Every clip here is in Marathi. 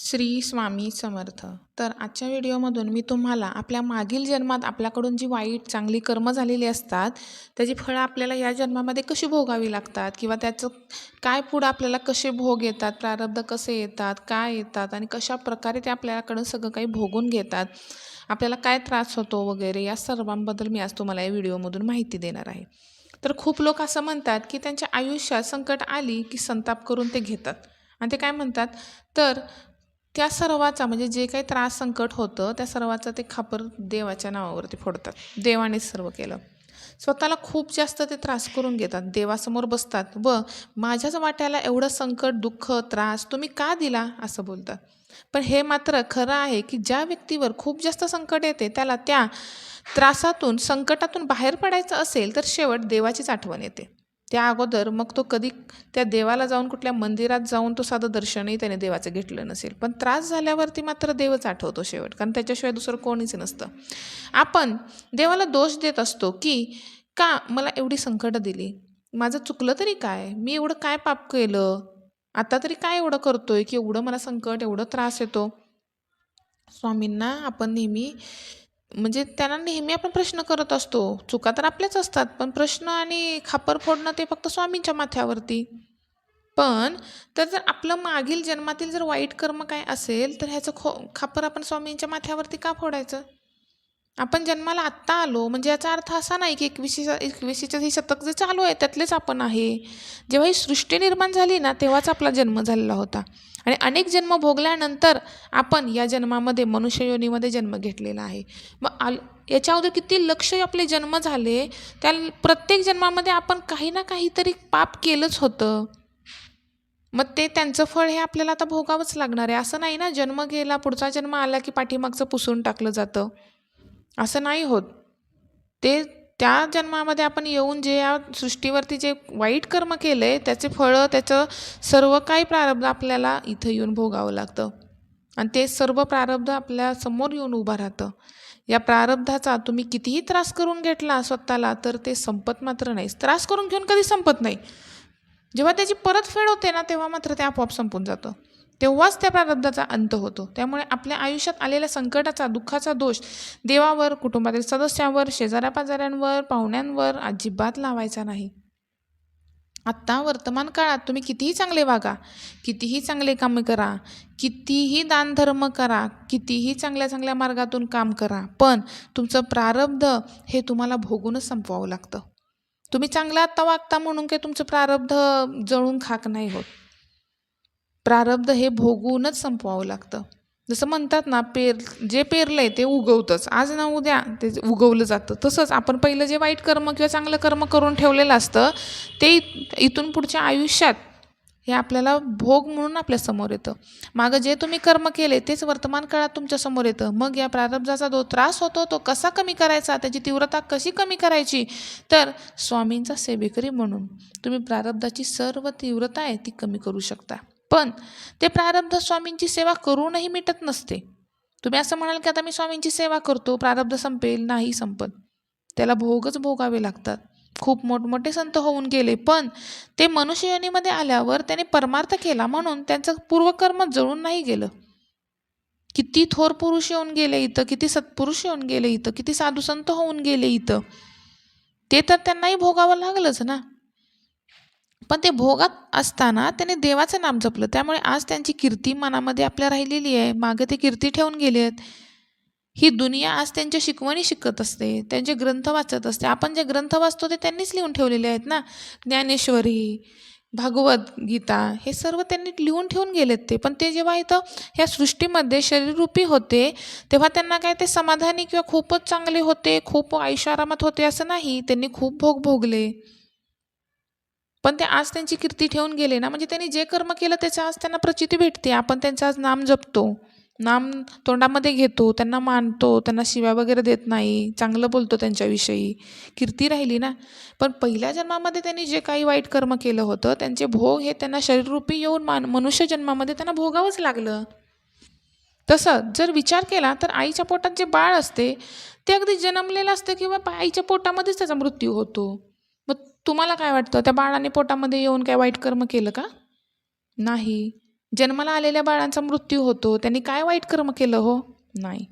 श्री स्वामी समर्थ. तर आजच्या व्हिडिओमधून मी तुम्हाला आपल्या मागील जन्मात आपल्याकडून जी वाईट चांगली कर्म झालेली असतात त्याची फळं आपल्याला या जन्मामध्ये कशी भोगावी लागतात? किंवा त्याचं काय पुढं आपल्याला कसे भोग येतात? प्रारब्ध कसे येतात? काय येतात? आणि कशा प्रकारे ते आपल्याकडून सगळं काही भोगून घेतात? आपल्याला काय त्रास होतो वगैरे या सर्वांबद्दल मी आज तुम्हाला या व्हिडिओमधून माहिती देणार आहे. तर खूप लोक असं म्हणतात की त्यांच्या आयुष्यात संकट आली की संताप करून ते घेतात. आणि ते काय म्हणतात? तर त्या सर्वाचा म्हणजे जे काही त्रास संकट होतं त्या सर्वाचं ते खापर देवाच्या नावावरती फोडतात. देवानेच सर्व केलं. स्वतःला खूप जास्त ते त्रास करून घेतात. देवासमोर बसतात. व माझ्याच वाट्याला एवढं संकट दुःख त्रास तुम्ही का दिला? असं बोलतात. पण हे मात्र खरं आहे की ज्या व्यक्तीवर खूप जास्त संकट येते त्याला त्या त्रासातून संकटातून बाहेर पडायचं असेल तर शेवट देवाचीच आठवण येते. त्या अगोदर मग तो कधी त्या देवाला जाऊन कुठल्या मंदिरात जाऊन तो साधं दर्शनही त्याने देवाचं घेतलं नसेल. पण त्रास झाल्यावरती मात्र देवच आठवतो शेवट कारण त्याच्याशिवाय दुसरं कोणीच नसतं. आपण देवाला दोष देत असतो की का मला एवढी संकटं दिली? माझं चुकलं तरी काय? मी एवढं काय पाप केलं? आता तरी काय एवढं करतोय की एवढं मला संकट एवढं त्रास येतो? स्वामींना आपण नेहमी म्हणजे त्यांना नेहमी आपण प्रश्न करत असतो चुका तर आपल्याच असतात पण प्रश्न आणि खापर फोडणं ते फक्त स्वामींच्या माथ्यावरती. पण तर जर आपलं मागील जन्मातील जर वाईट कर्म काय असेल तर ह्याचं खो खापर आपण स्वामींच्या माथ्यावरती का फोडायचं? आपण जन्माला आत्ता आलो म्हणजे याचा अर्थ असा नाही की एकविशीचा एकविशीचं हे शतक जे चालू आहे त्यातलेच आपण आहे. जेव्हा ही सृष्टी निर्माण झाली ना तेव्हाच आपला जन्म झालेला होता. आणि अनेक जन्म भोगल्यानंतर आपण या जन्मामध्ये मनुष्य योनीमध्ये जन्म घेतलेला आहे. मग आल याच्या अगोदर किती लक्ष आपले जन्म झाले त्या प्रत्येक जन्मामध्ये आपण काही ना काहीतरी पाप केलंच होतं. मग ते त्यांचं फळ हे आपल्याला आता भोगावंच लागणार आहे. असं नाही ना जन्म गेला पुढचा जन्म आला की पाठीमागचं पुसून टाकलं जातं. असं नाही होत. ते त्या जन्मामध्ये आपण येऊन जे या सृष्टीवरती जे वाईट कर्म केलं आहे त्याचे फळं त्याचं सर्व काही प्रारब्ध आपल्याला इथं येऊन भोगावं लागतं. आणि ते सर्व प्रारब्ध आपल्यासमोर येऊन उभं राहतं. या प्रारब्धाचा तुम्ही कितीही त्रास करून घेतला स्वतःला तर ते संपत मात्र नाही त्रास करून घेऊन कधी संपत नाही. जेव्हा त्याची परतफेड होते ना तेव्हा मात्र ते आपोआप संपून जातं. तेव्हाच त्या प्रारब्धाचा अंत होतो. त्यामुळे आपल्या आयुष्यात आलेल्या संकटाचा दुःखाचा दोष देवावर कुटुंबातील सदस्यावर शेजाऱ्या पाजाऱ्यांवर पाहुण्यांवर अजिबात लावायचा नाही. आत्ता वर्तमान काळात तुम्ही कितीही चांगले वागा कितीही चांगले कामे करा कितीही दानधर्म करा कितीही चांगल्या चांगल्या मार्गातून काम करा पण तुमचं प्रारब्ध हे तुम्हाला भोगूनच संपवावं लागतं. तुम्ही चांगलं आत्ता वागता म्हणून काही तुमचं प्रारब्ध जळून खाक नाही होत. प्रारब्ध हे भोगूनच संपवावं लागतं. जसं म्हणतात ना पेर जे पेरलं आहे ते उगवतंच. आज ना उद्या ते उगवलं जातं. तसंच आपण पहिलं जे वाईट कर्म किंवा चांगलं कर्म करून ठेवलेलं असतं ते इथून पुढच्या आयुष्यात हे आपल्याला भोग म्हणून आपल्यासमोर येतं. मागं जे तुम्ही कर्म केले तेच वर्तमान काळात तुमच्यासमोर येतं. मग या प्रारब्धाचा जो त्रास होतो तो कसा कमी करायचा? त्याची तीव्रता कशी कमी करायची? तर स्वामींचा सेवेकरी म्हणून. तुम्ही प्रारब्धाची सर्व तीव्रता आहे ती कमी करू शकता. पण ते प्रारब्ध स्वामींची सेवा करूनही मिटत नसते. तुम्ही असं म्हणाल की आता मी स्वामींची सेवा करतो प्रारब्ध संपेल नाही संपत. त्याला भोगच भोगावे लागतात. खूप मोठमोठे संत होऊन गेले पण ते मनुष्ययोनीमध्ये आल्यावर त्याने परमार्थ केला म्हणून त्यांचं पूर्वकर्म जळून नाही गेलं. किती थोर पुरुष येऊन गेले इथं किती सत्पुरुष येऊन गेले इथं किती साधू संत होऊन गेले इथं. ते तर त्यांनाही भोगावं लागलंच ना. पण ते भोगात असताना त्याने देवाचं नाम जपलं. त्यामुळे आज त्यांची कीर्ती मनामध्ये आपल्या राहिलेली आहे. मागे ते कीर्ती ठेवून गेले आहेत. ही दुनिया आज त्यांच्या शिकवणी शिकत असते. त्यांचे ग्रंथ वाचत असते. आपण जे ग्रंथ वाचतो ते त्यांनीच लिहून ठेवलेले आहेत ना? ज्ञानेश्वरी भागवत गीता हे सर्व त्यांनी लिहून ठेवून गेलेत ते. पण ते जेव्हा इथं ह्या सृष्टीमध्ये शरीररूपी होते तेव्हा त्यांना काय ते समाधानी किंवा खूपच चांगले होते खूप आयुष्यारामात होते असं नाही. त्यांनी खूप भोग भोगले. पण ते आज त्यांची कीर्ती ठेवून गेले ना म्हणजे त्यांनी जे कर्म केलं त्याचं आज त्यांना प्रचिती भेटते. आपण त्यांचं आज नाम जपतो. नाम तोंडामध्ये घेतो त्यांना मानतो त्यांना शिव्या वगैरे देत नाही. चांगलं बोलतो त्यांच्याविषयी. कीर्ती राहिली ना. पण पहिल्या जन्मामध्ये त्यांनी जे काही वाईट कर्म केलं होतं त्यांचे भोग हे त्यांना शरीररूपी येऊन मान मनुष्य जन्मामध्ये त्यांना भोगावंच लागलं. तसं जर विचार केला तर आईच्या पोटात जे बाळ असते ते अगदी जन्मलेलं असतं किंवा आईच्या पोटामध्येच त्याचा मृत्यू होतो. तुम्हाला काय वाटतं? त्या बाळाने पोटामध्ये येऊन काय वाईट कर्म केलं का? नाही. जन्माला आलेल्या बाळांचा मृत्यू होतो. त्यांनी काय वाईट कर्म केलं हो? नाही.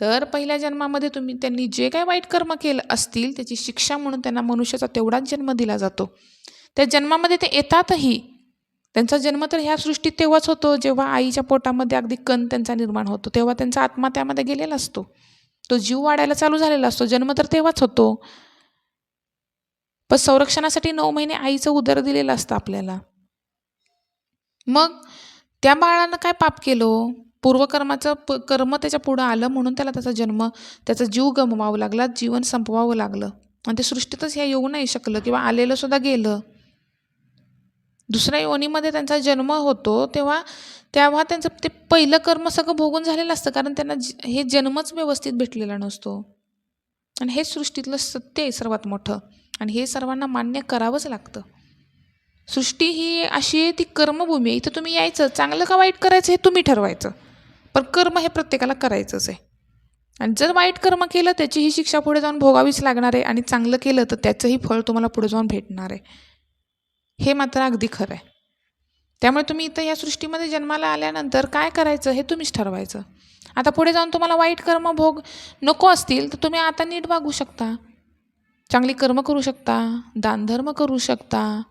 तर पहिल्या जन्मामध्ये तुम्ही त्यांनी जे काय वाईट कर्म केलं असतील त्याची शिक्षा म्हणून त्यांना मनुष्याचा तेवढाच जन्म दिला जातो. त्या जन्मामध्ये ते येतातही. त्यांचा जन्म तर ह्या सृष्टीत तेव्हाच होतो जेव्हा आईच्या पोटामध्ये अगदी कण त्यांचा निर्माण होतो. तेव्हा त्यांचा आत्मा त्यामध्ये गेलेला असतो. तो जीव वाढायला चालू झालेला असतो. जन्म तर तेव्हाच होतो. पण संरक्षणासाठी नऊ महिने आईचं उदर दिलेलं असतं आपल्याला. मग त्या बाळानं काय पाप केलं हो? पूर्वकर्माचं प कर्म त्याच्या पुढं आलं म्हणून त्याला त्याचा जन्म त्याचा जीव गमवावं लागला जीवन संपवावं लागलं. आणि ते सृष्टीतच ह्या येऊ नाही शकलं किंवा आलेलं सुद्धा गेलं. दुसऱ्या योनीमध्ये त्यांचा जन्म होतो तेव्हा तेव्हा त्यांचं ते पहिलं कर्म सगळं भोगून झालेलं असतं कारण त्यांना ज हे जन्मच व्यवस्थित भेटलेला नसतो. आणि हेच सृष्टीतलं सत्य आहे सर्वात मोठं. आणि हे सर्वांना मान्य करावंच लागतं. सृष्टी ही अशी आहे ती कर्मभूमी आहे. इथं तुम्ही यायचं चांगलं का वाईट करायचं हे तुम्ही ठरवायचं. पण कर्म हे प्रत्येकाला करायचंच आहे. आणि जर वाईट कर्म केलं त्याची ही शिक्षा पुढे जाऊन भोगावीच लागणार आहे. आणि चांगलं केलं तर त्याचंही फळ तुम्हाला पुढे जाऊन भेटणार आहे. हे मात्र अगदी खरं आहे. त्यामुळे तुम्ही इथं या सृष्टीमध्ये जन्माला आल्यानंतर काय करायचं हे तुम्हीच ठरवायचं. आता पुढे जाऊन तुम्हाला वाईट कर्म भोग नको असतील तर तुम्ही आता नीट वागू शकता. चांगली कर्म करू शकता दानधर्म करू शकता.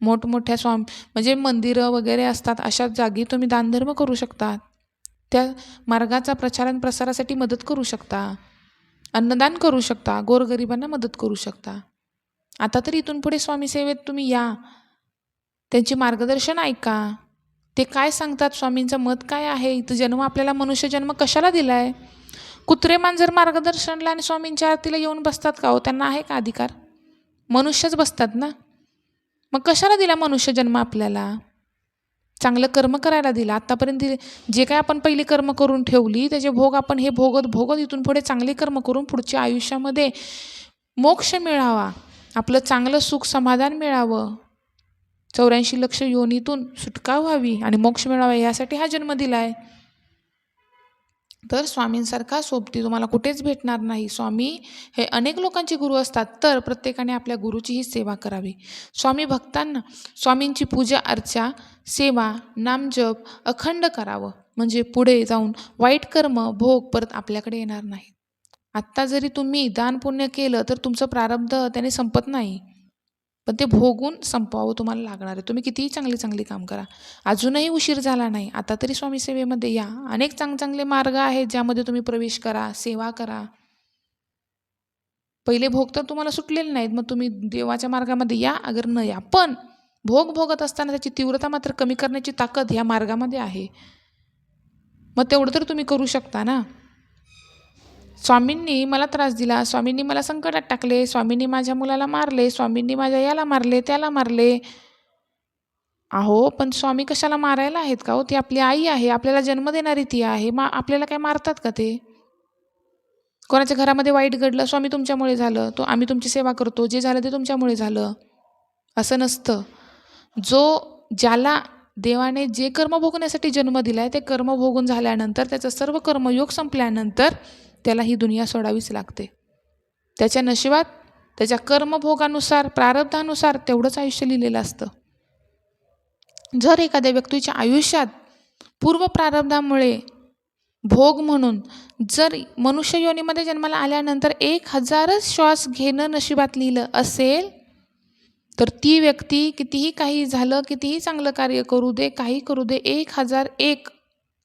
मोठमोठ्या स्वाम म्हणजे मंदिरं वगैरे असतात अशा जागी तुम्ही दानधर्म करू शकता. त्या मार्गाचा प्रचार आणि प्रसारासाठी मदत करू शकता. अन्नदान करू शकता गोरगरिबांना मदत करू शकता. आता तर इथून पुढे स्वामी सेवेत तुम्ही या. त्यांचे मार्गदर्शन ऐका. ते काय सांगतात? स्वामींचं मत काय आहे? इथं जन्म आपल्याला मनुष्य जन्म कशाला दिला आहे कुत्रे मांजर मार्गदर्शनला आणि स्वामींच्या आरतीला येऊन बसतात का हो? त्यांना आहे का अधिकार? मनुष्यच बसतात ना? मग कशाला दिला मनुष्य जन्म आपल्याला? चांगलं कर्म करायला दिलं. आत्तापर्यंत दिले जे काय आपण पहिली कर्म करून ठेवली त्याचे भोग आपण हे भोगत भोगत इथून पुढे चांगले कर्म करून पुढच्या आयुष्यामध्ये मोक्ष मिळावा. आपलं चांगलं सुख समाधान मिळावं. चौऱ्याऐंशी लक्ष योनीतून सुटका व्हावी आणि मोक्ष मिळावा यासाठी हा जन्म दिला आहे तर स्वामींसारखा सोबती तुम्हाला कुठेच भेटणार नाही. स्वामी हे अनेक लोकांचे गुरु असतात तर प्रत्येकाने आपल्या गुरुचीही सेवा करावी. स्वामी भक्तांना स्वामींची पूजा अर्चा सेवा नामजप अखंड करावं. म्हणजे पुढे जाऊन वाईट कर्म भोग परत आपल्याकडे येणार नाही आत्ता जरी तुम्ही दान पुण्य केलं तर तुमचं प्रारब्ध त्याने संपत नाही. पण ते भोगून संपवावं तुम्हाला लागणार आहे. तुम्ही कितीही चांगली चांगली काम करा. अजूनही उशीर झाला नाही. आता तरी स्वामी सेवेमध्ये या. अनेक चांग चांगले मार्ग आहेत ज्यामध्ये तुम्ही प्रवेश करा सेवा करा. पहिले भोग तर तुम्हाला सुटलेले नाहीत. मग तुम्ही देवाच्या मार्गामध्ये या अगर न या. पण भोग भोगत असताना त्याची तीव्रता मात्र कमी करण्याची ताकद ह्या मार्गामध्ये आहे. मग तेवढं तर तुम्ही करू शकता ना? स्वामींनी मला त्रास दिला स्वामींनी मला संकटात टाकले स्वामींनी माझ्या मुलाला मारले स्वामींनी माझ्या याला मारले त्याला मारले. अहो पण स्वामी कशाला मारायला आहेत का हो? ती आपली आई आहे आपल्याला जन्म देणारी ती आहे. मा आपल्याला काय मारतात का ते? कोणाच्या घरामध्ये वाईट घडलं स्वामी तुमच्यामुळे झालं तो आम्ही तुमची सेवा करतो जे झालं ते तुमच्यामुळे झालं. असं नसतं. जो ज्याला देवाने जे कर्म भोगण्यासाठी जन्म दिला आहे ते कर्म भोगून झाल्यानंतर त्याचं सर्व कर्मयोग संपल्यानंतर त्याला ही दुनिया सोडावीच लागते. त्याच्या नशिबात त्याच्या कर्मभोगानुसार प्रारब्धानुसार तेवढंच आयुष्य लिहिलेलं असतं. जर एखाद्या व्यक्तीच्या आयुष्यात पूर्व प्रारब्धामुळे भोग म्हणून जर मनुष्य योनीमध्ये जन्माला आल्यानंतर एक हजारच श्वास घेणं नशिबात लिहिलं असेल तर ती व्यक्ती कितीही काही झालं कितीही चांगलं कार्य करू दे काही करू दे एक हजार एक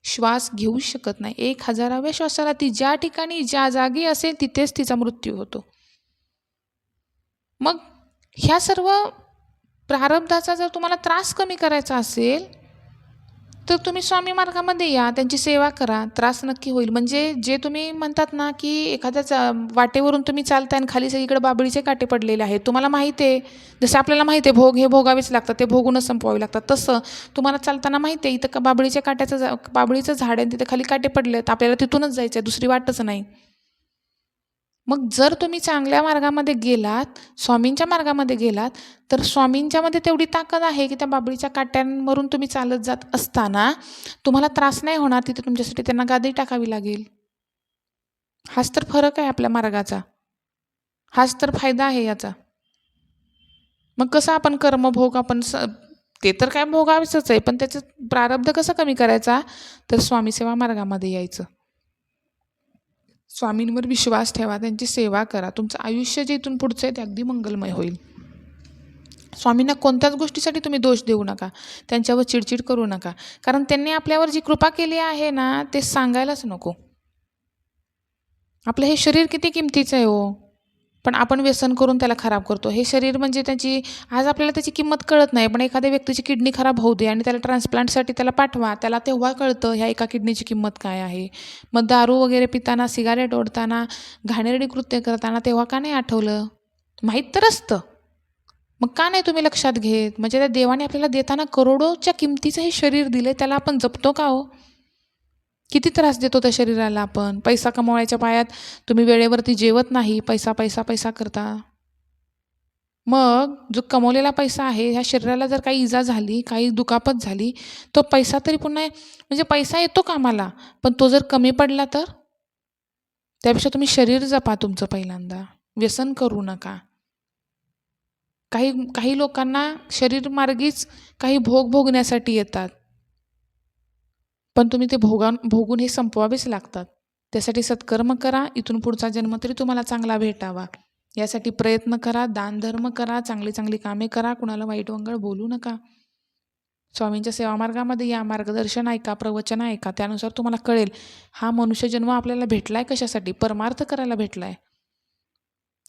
श्वास घेऊ शकत नाही. एक हजाराव्या श्वासाला ती ज्या ठिकाणी ज्या जागी असेल तिथेच तिचा मृत्यू होतो. मग ह्या सर्व प्रारब्धाचा जर तुम्हाला त्रास कमी करायचा असेल तर तुम्ही स्वामी मार्गामध्ये या त्यांची सेवा करा त्रास नक्की होईल. म्हणजे जे तुम्ही म्हणतात ना की एखाद्या वाटेवरून तुम्ही चालताय आणि खाली सगळीकडे बाबळीचे काटे पडलेले आहेत तुम्हाला माहिती आहे जसं आपल्याला माहिती आहे भोग हे भोगावेच लागतात ते भोगूनच संपवावे लागतात. तसं तुम्हाला चालताना माहिती आहे इथं का बाबळीच्या काट्याचं जा बाबळीचं झाड आहे तिथे खाली काटे पडले आहेत आपल्याला तिथूनच जायचं आहे दुसरी वाटच नाही. मग जर तुम्ही चांगल्या मार्गामध्ये गेलात स्वामींच्या मार्गामध्ये गेलात तर स्वामींच्यामध्ये तेवढी ताकद आहे की त्या बाबळीच्या काट्यांवरून तुम्ही चालत जात असताना तुम्हाला त्रास नाही होणार तिथे तुमच्यासाठी त्यांना गादी टाकावी लागेल. हाच तर फरक आहे आपल्या मार्गाचा. हाच तर फायदा आहे याचा. मग कसं आपण कर्मभोग आपण स ते तर काय भोगावेचंच आहे पण त्याचं प्रारब्ध कसं कमी करायचा? तर स्वामी सेवा मार्गामध्ये यायचं. स्वामींवर विश्वास ठेवा त्यांची सेवा करा. तुमचं आयुष्य जे इथून पुढचं आहे ते अगदी मंगलमय होईल. स्वामींना कोणत्याच गोष्टीसाठी तुम्ही दोष देऊ नका. त्यांच्यावर चिडचिड करू नका. कारण त्यांनी आपल्यावर जी कृपा केली आहे ना ते सांगायलाच नको. आपलं हे शरीर किती किमतीचं आहे हो? पण आपण व्यसन करून त्याला खराब करतो. हे शरीर म्हणजे त्याची आज आपल्याला त्याची किंमत कळत नाही पण एखाद्या व्यक्तीची किडनी खराब होऊ दे आणि त्याला ट्रान्सप्लांटसाठी त्याला पाठवा त्याला तेव्हा कळतं ह्या एका किडनीची किंमत काय आहे. मग दारू वगैरे पिताना सिगारेट ओढताना घाणेरडी कृत्य करताना तेव्हा का नाही आठवलं? माहीत तर असतं. मग का नाही तुम्ही लक्षात घेत? म्हणजे त्या देवाने आपल्याला देताना करोडोच्या किमतीचं हे शरीर दिलं त्याला आपण जपतो का हो? किती त्रास देतो त्या शरीराला आपण? पैसा कमवायच्या पायात तुम्ही वेळेवरती जेवत नाही पैसा पैसा पैसा करता. मग जो कमवलेला पैसा आहे ह्या शरीराला जर काही इजा झाली काही दुखापत झाली तो पैसा तरी पुन्हा म्हणजे पैसा येतो कामाला पण तो जर कमी पडला तर? त्यापेक्षा तुम्ही शरीर जपा तुमचं पहिल्यांदा. व्यसन करू नका. काही काही लोकांना शरीर मार्गीच काही भोग भोगण्यासाठी येतात. पण तुम्ही ते भोगा भोगून हे संपवावेच लागतात. त्यासाठी सत्कर्म करा इथून पुढचा जन्म तरी तुम्हाला चांगला भेटावा. यासाठी प्रयत्न करा दानधर्म करा चांगली चांगली कामे करा कुणाला वाईट वंगळ बोलू नका. स्वामींच्या सेवामार्गामध्ये या मार्गदर्शन ऐका प्रवचन ऐका त्यानुसार तुम्हाला कळेल हा मनुष्य जन्म आपल्याला भेटलाय कशासाठी? परमार्थ करायला भेटलाय.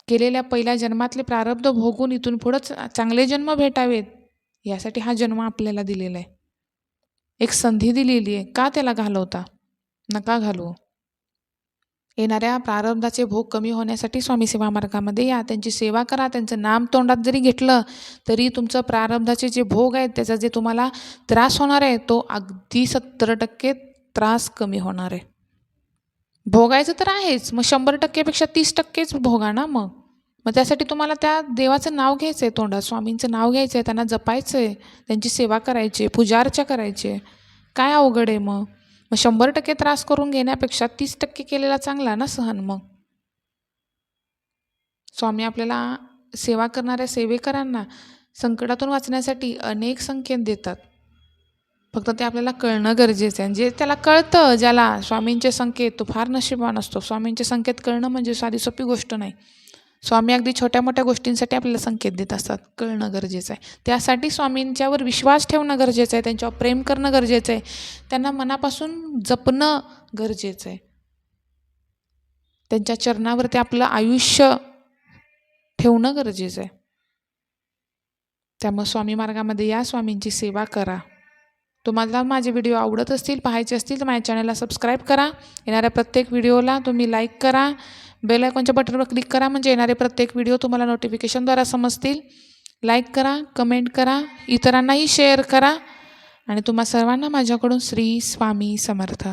केलेल्या पहिल्या जन्मातले प्रारब्ध भोगून इथून पुढं चांगले जन्म भेटावेत यासाठी हा जन्म आपल्याला दिलेला आहे. एक संधी दिलेली आहे. का त्याला घालवता? नका घालवू. येणाऱ्या प्रारब्धाचे भोग कमी होण्यासाठी स्वामी सेवा मार्गामध्ये या. त्यांची सेवा करा. त्यांचं नाम तोंडात जरी घेतलं तरी तुमचं प्रारब्धाचे जे भोग आहेत त्याचा जे तुम्हाला त्रास होणार आहे तो अगदी सत्तर टक्के त्रास कमी होणार आहे. भोगायचं तर आहेच. मग शंभर टक्केपेक्षा तीस टक्केच भोगा ना मग. मग त्यासाठी तुम्हाला त्या देवाचं नाव घ्यायचं आहे तोंडात स्वामींचं नाव घ्यायचं आहे त्यांना जपायचं आहे त्यांची सेवा करायची आहे पूजार्चा करायची आहे. काय अवघड आहे मग? मग शंभर टक्के त्रास करून घेण्यापेक्षा तीस टक्के केलेला चांगला ना सहन मग? स्वामी आपल्याला सेवा करणाऱ्या सेवेकरांना संकटातून वाचण्यासाठी अनेक संकेत देतात. फक्त ते आपल्याला कळणं गरजेचं आहे. जे त्याला कळतं ज्याला स्वामींचे संकेत तो फार नशिबान असतो. स्वामींचे संकेत कळणं म्हणजे साधी सोपी गोष्ट नाही. स्वामी अगदी छोट्या मोठ्या गोष्टींसाठी आपल्याला संकेत देत असतात कळणं गरजेचं आहे. त्यासाठी स्वामींच्यावर विश्वास ठेवणं गरजेचं आहे त्यांच्यावर प्रेम करणं गरजेचं आहे त्यांना मनापासून जपणं गरजेचं आहे. त्यांच्या चरणावरती आपलं आयुष्य ठेवणं गरजेचं आहे. त्यामुळे स्वामी मार्गामध्ये या स्वामींची सेवा करा. तुम्हाला माझे व्हिडिओ आवडत असतील पाहायचे असतील तर माझ्या चॅनलला सबस्क्राईब करा. येणाऱ्या प्रत्येक व्हिडिओला तुम्ही लाईक करा. बेल आयकॉनच्या बटनवर क्लिक करा म्हणजे येणारे प्रत्येक व्हिडिओ तुम्हाला नोटिफिकेशनद्वारा समजतील. लाईक करा कमेंट करा इतरांनाही शेअर करा. आणि तुम्हा सर्वांना माझ्याकडून श्री स्वामी समर्थ.